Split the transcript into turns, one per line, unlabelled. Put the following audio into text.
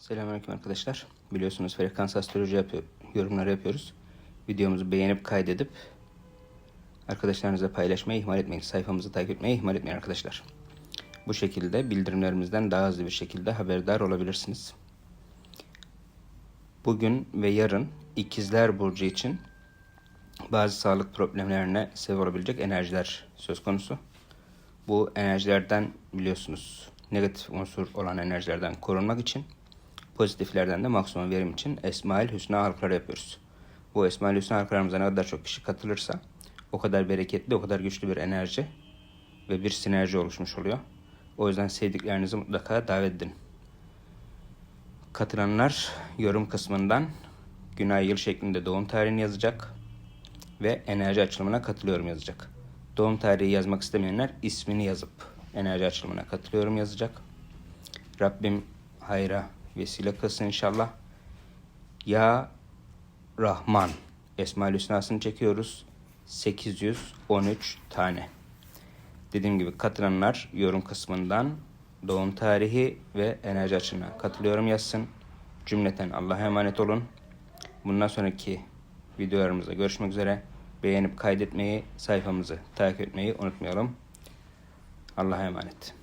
Selamünaleyküm arkadaşlar. Biliyorsunuz frekans astroloji yapıyor, yorumları yapıyoruz. Videomuzu beğenip kaydedip arkadaşlarınızla paylaşmayı ihmal etmeyin. Sayfamızı takip etmeyi ihmal etmeyin arkadaşlar. Bu şekilde bildirimlerimizden daha hızlı bir şekilde haberdar olabilirsiniz. Bugün ve yarın ikizler burcu için bazı sağlık problemlerine sebep olabilecek enerjiler söz konusu. Bu enerjilerden biliyorsunuz negatif unsur olan enerjilerden korunmak için pozitiflerden de maksimum verim için Esmaül Hüsna halkaları yapıyoruz. Bu Esmaül Hüsna halkalarımıza ne kadar çok kişi katılırsa o kadar bereketli, o kadar güçlü bir enerji ve bir sinerji oluşmuş oluyor. O yüzden sevdiklerinizi mutlaka davet edin. Katılanlar yorum kısmından gün ay yıl şeklinde doğum tarihini yazacak ve enerji açılımına katılıyorum yazacak. Doğum tarihi yazmak istemeyenler ismini yazıp enerji açılımına katılıyorum yazacak. Rabbim hayra vesile kılsın inşallah. Ya Rahman Esma-ül Hüsna'sını çekiyoruz. 813 tane. Dediğim gibi katılanlar yorum kısmından doğum tarihi ve enerji açılımına katılıyorum yazsın. Cümleten Allah'a emanet olun. Bundan sonraki videolarımızda görüşmek üzere. Beğenip kaydetmeyi, sayfamızı takip etmeyi unutmayalım. Allah'a emanet.